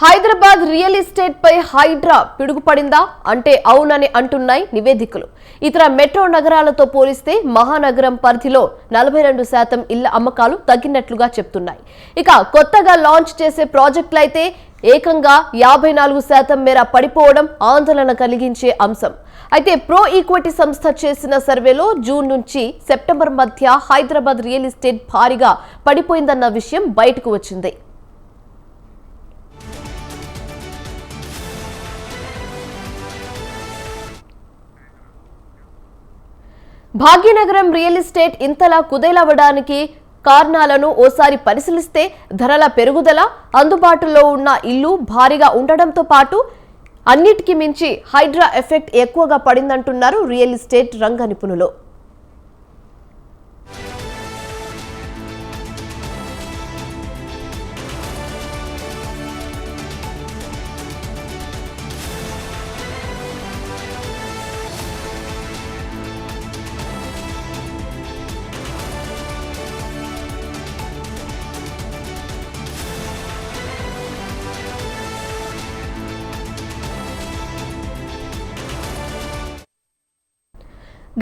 Hyderabad real estate పై హైడ్రా పిడుగుపడిందా? అంటే అవునని అంటున్నాయి నివేదికలు. ఇతర మెట్రో నగరాలతో పోలిస్తే మహానగరం పరిధిలో నలభై రెండు శాతం ఇళ్ళ అమ్మకాలు తగ్గినట్లుగా చెప్తున్నాయి. ఇక కొత్తగా లాంచ్ చేసే ప్రాజెక్టులైతే ఏకంగా యాభై నాలుగు శాతం మేర పడిపోవడం ఆందోళన కలిగించే అంశం. అయితే ప్రో ఈక్విటీ సంస్థ చేసిన సర్వేలో జూన్ నుంచి సెప్టెంబర్ మధ్య హైదరాబాద్ రియల్ ఎస్టేట్ భారీగా పడిపోయిందన్న విషయం బయటకు వచ్చింది. భాగ్యనగరం రియల్ ఎస్టేట్ ఇంతలా కుదేలవ్వడానికి కారణాలను ఓసారి పరిశీలిస్తే ధరల పెరుగుదల అందుబాటులో ఉన్న ఇల్లు భారీగా ఉండడంతో పాటు అన్నిటికీ మించి హైడ్రా ఎఫెక్ట్ ఎక్కువగా పడిందంటున్నారు రియల్ ఎస్టేట్ రంగ నిపుణులు.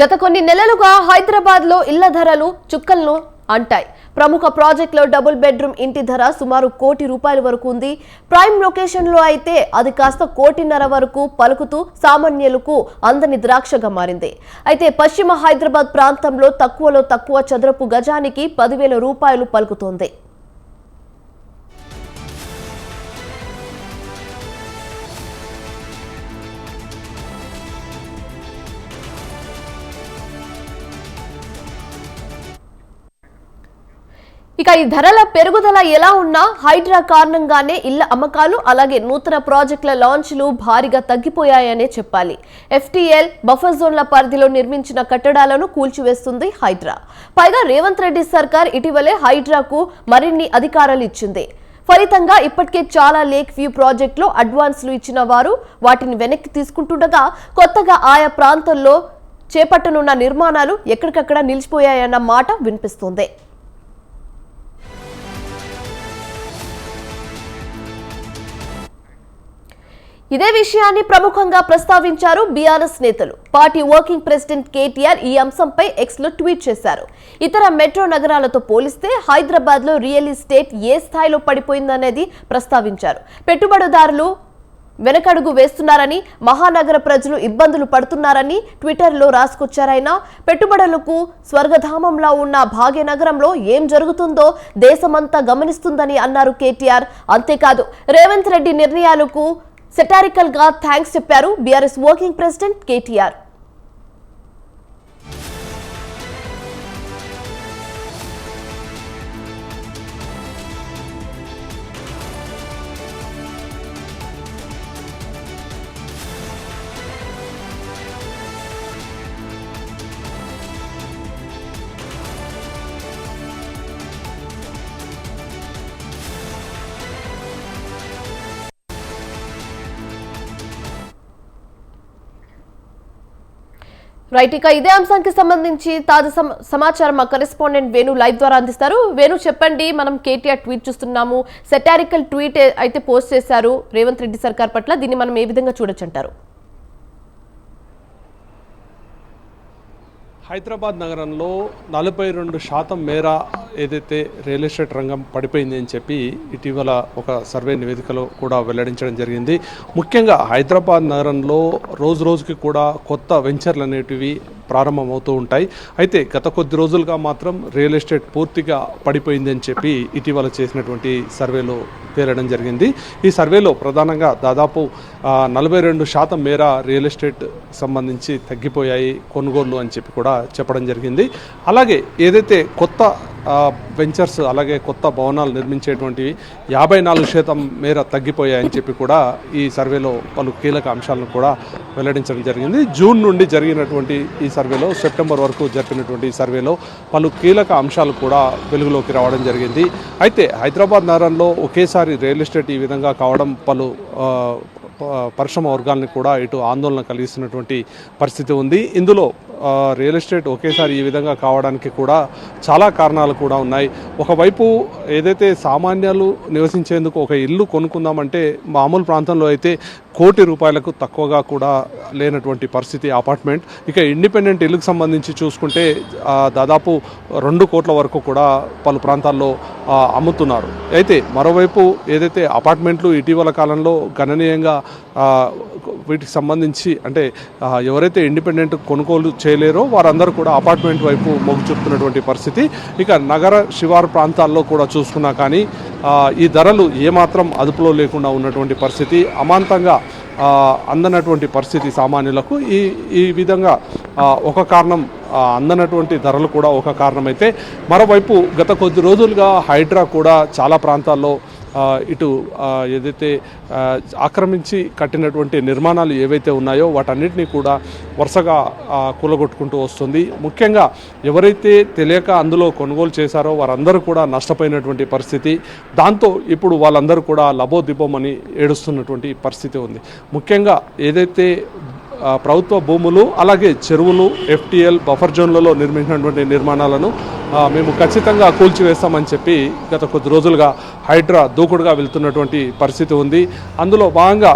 గత కొన్ని నెలలుగా హైదరాబాద్లో ఇళ్ళ ధరలు చుక్కలను అంటాయి. ప్రముఖ ప్రాజెక్టులో డబుల్ బెడ్రూమ్ ఇంటి ధర సుమారు కోటి రూపాయల వరకు ఉంది. ప్రైమ్ లొకేషన్లో అయితే అది కాస్త కోటిన్నర వరకు పలుకుతూ సామాన్యులకు అందని ద్రాక్షగా మారింది. అయితే పశ్చిమ హైదరాబాద్ ప్రాంతంలో తక్కువలో తక్కువ చదరపు గజానికి పదివేల రూపాయలు పలుకుతోంది. ఇక ఈ ధరల పెరుగుదల ఎలా ఉన్నా హైడ్రా కారణంగానే ఇళ్ళ అమ్మకాలు అలాగే నూతన ప్రాజెక్టుల లాంచ్లు భారీగా తగ్గిపోయాయనే చెప్పాలి. ఎఫ్టీఎల్ బఫర్ జోన్ల పరిధిలో నిర్మించిన కట్టడాలను కూల్చివేస్తుంది హైడ్రా. పైగా రేవంత్ రెడ్డి సర్కార్ ఇటీవలే హైడ్రాకు మరిన్ని అధికారాలు ఇచ్చింది. ఫలితంగా ఇప్పటికే చాలా లేక్ వ్యూ ప్రాజెక్టులో అడ్వాన్స్లు ఇచ్చిన వారు వాటిని వెనక్కి తీసుకుంటుండగా కొత్తగా ఆయా ప్రాంతంలో చేపట్టనున్న నిర్మాణాలు ఎక్కడికక్కడ నిలిచిపోయాయన్న మాట వినిపిస్తోంది. ఇదే విషయాన్ని ప్రముఖంగా ప్రస్తావించారు బీఆర్ఎస్ నేతలు. పార్టీ వర్కింగ్ ప్రెసిడెంట్ కేటీఆర్ ఈ అంశంపై ఎక్స్లో ట్వీట్ చేశారు. ఇతర మెట్రో నగరాలతో పోలిస్తే హైదరాబాద్లో రియల్ ఎస్టేట్ ఏ స్థాయిలో పడిపోయిందనేది ప్రస్తావించారు. పెట్టుబడిదారులు వెనకడుగు వేస్తున్నారని మహానగర ప్రజలు ఇబ్బందులు పడుతున్నారని ట్విట్టర్లో రాసుకొచ్చారైనా పెట్టుబడులకు స్వర్గధామంలా ఉన్న భాగ్యనగరంలో ఏం జరుగుతుందో దేశమంతా గమనిస్తుందని అన్నారు కేటీఆర్. అంతేకాదు రేవంత్ రెడ్డి నిర్ణయాలకు సెటారికల్గా థ్యాంక్స్ చెప్పారు BRS working president KTR right ఇక ఇదే అంశానికి సంబంధించి తాజా సమాచారం మా కరెస్పాండెంట్ వేణు లైవ్ ద్వారా అందిస్తారు. వేణు చెప్పండి మనం కేటీఆర్ ట్వీట్ చూస్తున్నాము. సెటారికల్ ట్వీట్ అయితే పోస్ట్ చేశారు రేవంత్ రెడ్డి సర్కార్ పట్ల. దీన్ని మనం ఏ విధంగా చూడొచ్చు అంటారు? హైదరాబాద్ నగరంలో నలభై రెండు శాతం మేర ఏదైతే రియల్ ఎస్టేట్ రంగం పడిపోయింది అని చెప్పి ఇటీవల ఒక సర్వే నివేదికలో కూడా వెల్లడించడం జరిగింది. ముఖ్యంగా హైదరాబాద్ నగరంలో రోజు రోజుకి కూడా కొత్త వెంచర్లు అనేటివి ప్రారంభమవుతూ ఉంటాయి. అయితే గత కొద్ది రోజులుగా మాత్రం రియల్ ఎస్టేట్ పూర్తిగా పడిపోయిందని చెప్పి ఇటీవల చేసినటువంటి సర్వేలో తేలడం జరిగింది. ఈ సర్వేలో ప్రధానంగా దాదాపు నలభై రెండు శాతం మేర రియల్ ఎస్టేట్ సంబంధించి తగ్గిపోయాయి కొనుగోళ్ళు అని చెప్పి కూడా చెప్పడం జరిగింది. అలాగే ఏదైతే కొత్త వెంచర్స్ అలాగే కొత్త భవనాలు నిర్మించేటువంటివి యాభై నాలుగు శాతం మేర తగ్గిపోయాయని చెప్పి కూడా ఈ సర్వేలో పలు కీలక అంశాలను కూడా వెల్లడించడం జరిగింది. జూన్ నుండి జరిగినటువంటి ఈ సర్వేలో సెప్టెంబర్ వరకు జరిపినటువంటి ఈ సర్వేలో పలు కీలక అంశాలు కూడా వెలుగులోకి రావడం జరిగింది. అయితే హైదరాబాద్ నగరంలో ఒకేసారి రియల్ ఎస్టేట్ ఈ విధంగా కావడం పలు పరిశ్రమ వర్గాలను కూడా ఇటు ఆందోళన కలిగిస్తున్నటువంటి పరిస్థితి ఉంది. ఇందులో రియల్ ఎస్టేట్ ఒకేసారి ఈ విధంగా కావడానికి కూడా చాలా కారణాలు కూడా ఉన్నాయి. ఒకవైపు ఏదైతే సామాన్యాలు నివసించేందుకు ఒక ఇల్లు కొనుక్కుందామంటే మామూలు ప్రాంతంలో అయితే కోటి రూపాయలకు తక్కువగా కూడా లేనటువంటి పరిస్థితి అపార్ట్మెంట్. ఇక ఇండిపెండెంట్ ఇల్లుకు సంబంధించి చూసుకుంటే దాదాపు రెండు కోట్ల వరకు కూడా పలు ప్రాంతాల్లో అమ్ముతున్నారు. అయితే మరోవైపు ఏదైతే అపార్ట్మెంట్లు ఇటీవల కాలంలో గణనీయంగా వీటికి సంబంధించి అంటే ఎవరైతే ఇండిపెండెంట్ కొనుగోలు చేయలేరో. వారందరూ కూడా అపార్ట్మెంట్ వైపు మొగ్గు చూపుతున్నటువంటి పరిస్థితి. ఇక నగర శివారు ప్రాంతాల్లో కూడా చూసుకున్నా కానీ ఈ ధరలు ఏమాత్రం అదుపులో లేకుండా ఉన్నటువంటి పరిస్థితి. అమాంతంగా అందనటువంటి పరిస్థితి సామాన్యులకు. ఈ ఈ విధంగా ఒక కారణం అందనటువంటి ధరలు కూడా ఒక కారణమైతే మరోవైపు గత కొద్ది రోజులుగా హైడ్రా కూడా చాలా ప్రాంతాల్లో ఇటు ఏదైతే ఆక్రమించి కట్టినటువంటి నిర్మాణాలు ఏవైతే ఉన్నాయో వాటన్నిటినీ కూడా వరుసగా కూలగొట్టుకుంటూ వస్తుంది. ముఖ్యంగా ఎవరైతే తెలియక అందులో కొనుగోలు చేశారో వారందరూ కూడా నష్టపోయినటువంటి పరిస్థితి. దాంతో ఇప్పుడు వాళ్ళందరూ కూడా లబోదిబోమని ఏడుస్తున్నటువంటి పరిస్థితి ఉంది. ముఖ్యంగా ఏదైతే ప్రభుత్వ భూములు అలాగే చెరువులు ఎఫ్టీఎల్ బఫర్ జోన్లలో నిర్మించినటువంటి నిర్మాణాలను మేము ఖచ్చితంగా కూల్చివేస్తామని చెప్పి గత కొద్ది రోజులుగా హైడ్రా దూకుడుగా వెళ్తున్నటువంటి పరిస్థితి ఉంది. అందులో భాగంగా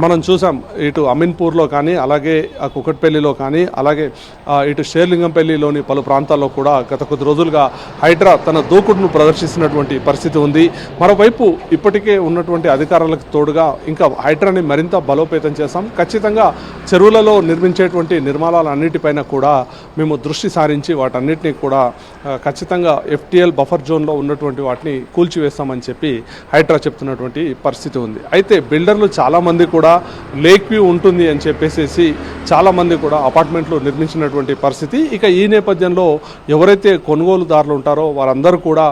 మనం చూసాం ఇటు అమీన్పూర్లో కానీ అలాగే ఆ కుకట్పల్లిలో కానీ అలాగే ఇటు షేర్లింగంపల్లిలోని పలు ప్రాంతాల్లో కూడా గత కొద్ది రోజులుగా హైడ్రా తన దూకుడును ప్రదర్శిస్తున్నటువంటి పరిస్థితి ఉంది. మరోవైపు ఇప్పటికే ఉన్నటువంటి అధికారులకు తోడుగా ఇంకా హైడ్రాని మరింత బలోపేతం చేస్తాం ఖచ్చితంగా చెరువులలో నిర్మించేటువంటి నిర్మాణాలన్నిటిపైన కూడా మేము దృష్టి సారించి వాటన్నిటిని కూడా ఖచ్చితంగా ఎఫ్టీఎల్ బఫర్ జోన్లో ఉన్నటువంటి వాటిని కూల్చివేస్తామని చెప్పి హైడ్రా చెప్తున్నటువంటి పరిస్థితి ఉంది. అయితే బిల్డర్లు చాలామంది కూడా కూడా లేక్ వ్యూ ఉంటుంది అని చెప్పేసి చాలామంది కూడా అపార్ట్మెంట్లు నిర్మించినటువంటి పరిస్థితి. ఇక ఈ నేపథ్యంలో ఎవరైతే కొనుగోలుదారులు ఉంటారో వారందరూ కూడా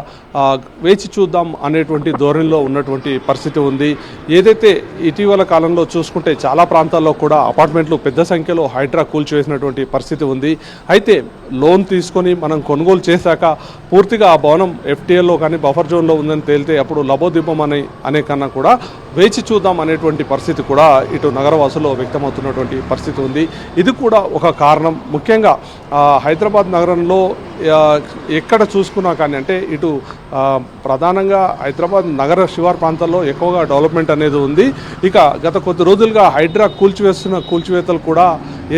వేచి చూద్దాం అనేటువంటి ధోరణిలో ఉన్నటువంటి పరిస్థితి ఉంది. ఏదైతే ఇటీవల కాలంలో చూసుకుంటే చాలా ప్రాంతాల్లో కూడా అపార్ట్మెంట్లు పెద్ద సంఖ్యలో హైడ్రా కూల్చివేసినటువంటి పరిస్థితి ఉంది. అయితే లోన్ తీసుకొని మనం కొనుగోలు చేశాక పూర్తిగా ఆ భవనం ఎఫ్టీఎల్లో కానీ బఫర్ జోన్లో ఉందని తేలితే అప్పుడు లబోదిబ్బం అని అనే కన్నా కూడా వేచి చూద్దాం అనేటువంటి పరిస్థితి కూడా ఇటు నగరవాసుల్లో వ్యక్తమవుతున్నటువంటి పరిస్థితి ఉంది. ఇది కూడా ఒక కారణం. ముఖ్యంగా హైదరాబాద్ నగరంలో ఎక్కడ చూసుకున్నా కానీ అంటే ఇటు ప్రధానంగా హైదరాబాద్ నగర శివార్ ప్రాంతాల్లో ఎక్కువగా డెవలప్మెంట్ అనేది ఉంది. ఇక గత కొద్ది రోజులుగా హైడ్రా కూల్చివేస్తున్న కూల్చివేతలు కూడా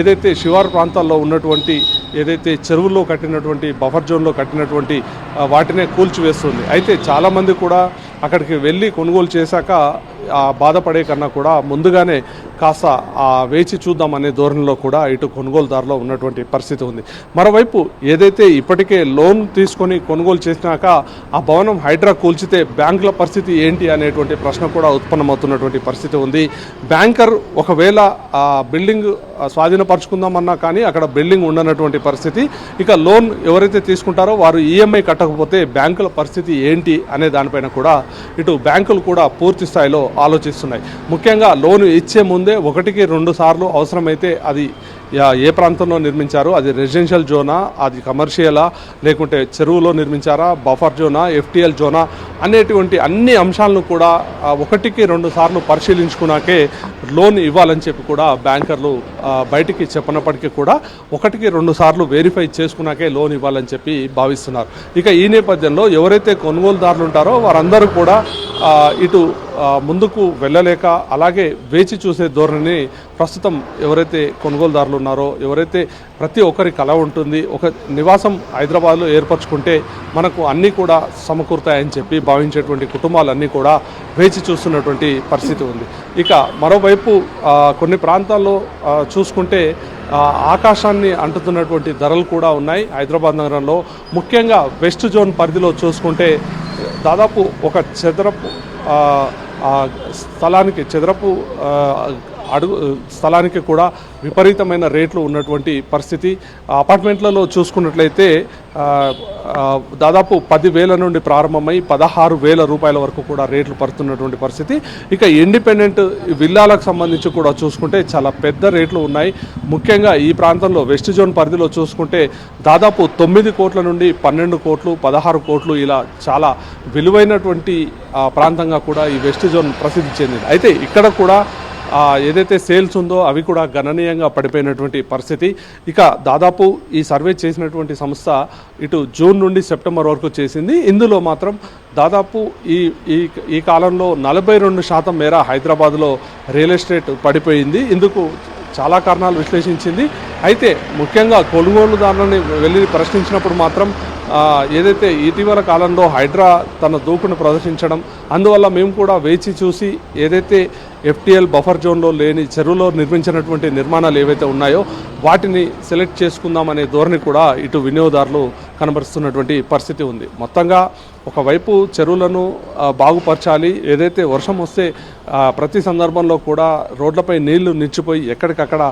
ఏదైతే శివారు ప్రాంతాల్లో ఉన్నటువంటి ఏదైతే చెరువుల్లో కట్టినటువంటి బఫర్ జోన్లో కట్టినటువంటి వాటినే కూల్చివేస్తుంది. అయితే చాలామంది కూడా అక్కడికి వెళ్ళి కొనుగోలు చేశాక బాధపడే కన్నా కూడా ముందుగానే కాస్త వేచి చూద్దాం అనే ధోరణిలో కూడా ఇటు కొనుగోలుదారులో ఉన్నటువంటి పరిస్థితి ఉంది. మరోవైపు ఏదైతే ఇప్పటికే లోన్ తీసుకొని కొనుగోలు చేసినాక ఆ భవనం హైడ్రా కూల్చితే బ్యాంకుల పరిస్థితి ఏంటి అనేటువంటి ప్రశ్న కూడా ఉత్పన్నమవుతున్నటువంటి పరిస్థితి ఉంది. బ్యాంకర్ ఒకవేళ ఆ బిల్డింగ్ స్వాధీనపరచుకుందామన్నా కానీ అక్కడ బిల్డింగ్ ఉండనటువంటి పరిస్థితి. ఇక లోన్ ఎవరైతే తీసుకుంటారో వారు ఈఎంఐ కట్టకపోతే బ్యాంకుల పరిస్థితి ఏంటి అనే దానిపైన కూడా ఇటు బ్యాంకులు కూడా పూర్తి స్థాయిలో ఆలోచిస్తున్నాయి. ముఖ్యంగా లోన్ ఇచ్చే ముందే ఒకటికి రెండు సార్లు అవసరమైతే అది ఏ ప్రాంతంలో నిర్మించారు? అది రెసిడెన్షియల్ జోనా అది కమర్షియలా లేకుంటే చెరువులో నిర్మించారా? బఫర్ జోనా ఎఫ్టిఎల్ జోనా అనేటువంటి అన్ని అంశాలను కూడా ఒకటికి రెండు సార్లు పరిశీలించుకున్నాకే లోన్ ఇవ్వాలని చెప్పి కూడా బ్యాంకర్లు బయటికి చెప్పినప్పటికీ కూడా ఒకటికి రెండు సార్లు వెరిఫై చేసుకున్నాకే లోన్ ఇవ్వాలని చెప్పి భావిస్తున్నారు. ఇక ఈ నేపథ్యంలో ఎవరైతే కొనుగోలుదారులు ఉంటారో వారందరూ కూడా ఇటు ముందుకు వెళ్ళలేక అలాగే వేచి చూసే ధోరణిని ప్రస్తుతం ఎవరైతే కొనుగోలుదారులు ఉన్నారో ఎవరైతే ప్రతి ఒక్కరి కళ ఉంటుంది ఒక నివాసం హైదరాబాద్లో ఏర్పరచుకుంటే మనకు అన్నీ కూడా సమకూరుతాయని చెప్పి భావించేటువంటి కుటుంబాలన్నీ కూడా వేచి చూస్తున్నటువంటి పరిస్థితి ఉంది. ఇక మరోవైపు కొన్ని ప్రాంతాల్లో చూసుకుంటే ఆకాశాన్ని అంటుతున్నటువంటి ధరలు కూడా ఉన్నాయి. హైదరాబాద్ నగరంలో ముఖ్యంగా వెస్ట్ జోన్ పరిధిలో చూసుకుంటే దాదాపు ఒక చదరపు స్థలానికి చదరపు అడుగు స్థలానికి కూడా విపరీతమైన రేట్లు ఉన్నటువంటి పరిస్థితి. అపార్ట్మెంట్లలో చూసుకున్నట్లయితే దాదాపు పదివేల నుండి ప్రారంభమై పదహారు వేల రూపాయల వరకు కూడా రేట్లు పడుతున్నటువంటి పరిస్థితి. ఇక ఇండిపెండెంట్ విల్లాలకు సంబంధించి కూడా చూసుకుంటే చాలా పెద్ద రేట్లు ఉన్నాయి. ముఖ్యంగా ఈ ప్రాంతంలో వెస్ట్ జోన్ పరిధిలో చూసుకుంటే దాదాపు తొమ్మిది కోట్ల నుండి పన్నెండు కోట్లు పదహారు కోట్లు ఇలా చాలా విలువైనటువంటి ప్రాంతంగా కూడా ఈ వెస్ట్ జోన్ ప్రసిద్ధి చెందింది. అయితే ఇక్కడ కూడా ఏదైతే సేల్స్ ఉందో అవి కూడా గణనీయంగా పడిపోయినటువంటి పరిస్థితి. ఇక దాదాపు ఈ సర్వే చేసినటువంటి సంస్థ ఇటు జూన్ నుండి సెప్టెంబర్ వరకు చేసింది. ఇందులో మాత్రం దాదాపు ఈ ఈ ఈ కాలంలో నలభై రెండు శాతం మేర హైదరాబాద్లో రియల్ ఎస్టేట్ పడిపోయింది. ఇందుకు చాలా కారణాలు విశ్లేషించింది. అయితే ముఖ్యంగా కొనుగోలుదారులని వెళ్ళి ప్రశ్నించినప్పుడు మాత్రం ఏదైతే ఇటీవల కాలంలో హైడ్రా తన దూకును ప్రదర్శించడం అందువల్ల మేము కూడా వేచి చూసి ఏదైతే ఎఫ్టీఎల్ బఫర్ జోన్లో లేని చెరువులో నిర్మించినటువంటి నిర్మాణాలు ఏవైతే ఉన్నాయో వాటిని సెలెక్ట్ చేసుకుందామనే ధోరణి కూడా ఇటు వినియోగదారులు కనబరుస్తున్నటువంటి పరిస్థితి ఉంది. మొత్తంగా ఒకవైపు చెరువులను బాగుపరచాలి. ఏదైతే వర్షం వస్తే ప్రతి సందర్భంలో కూడా రోడ్లపై నీళ్ళు నిలిచిపోయి ఎక్కడికక్కడ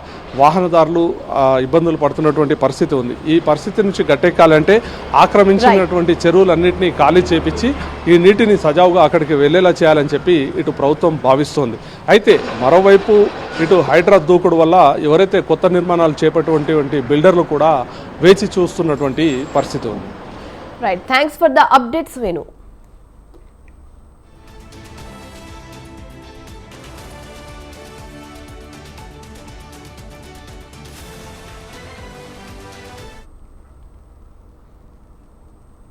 వాహనదారులు ఇబ్బందులు పడుతున్నటువంటి పరిస్థితి ఉంది. ఈ పరిస్థితి నుంచి గట్టెక్కాలంటే ఆక్రమించినటువంటి చెరువులన్నింటినీ ఖాళీ చేపించి ఈ నీటిని సజావుగా అక్కడికి వెళ్ళేలా చేయాలని చెప్పి ఇటు ప్రభుత్వం భావిస్తోంది. అయితే మరోవైపు ఇటు హైడ్రా దూకుడు వల్ల ఎవరైతే కొత్త నిర్మాణాలు చేపట్టినటువంటి బిల్డర్లు కూడా వేచి చూస్తున్నటువంటి పరిస్థితి ఉంది. Right thanks for the updates Venu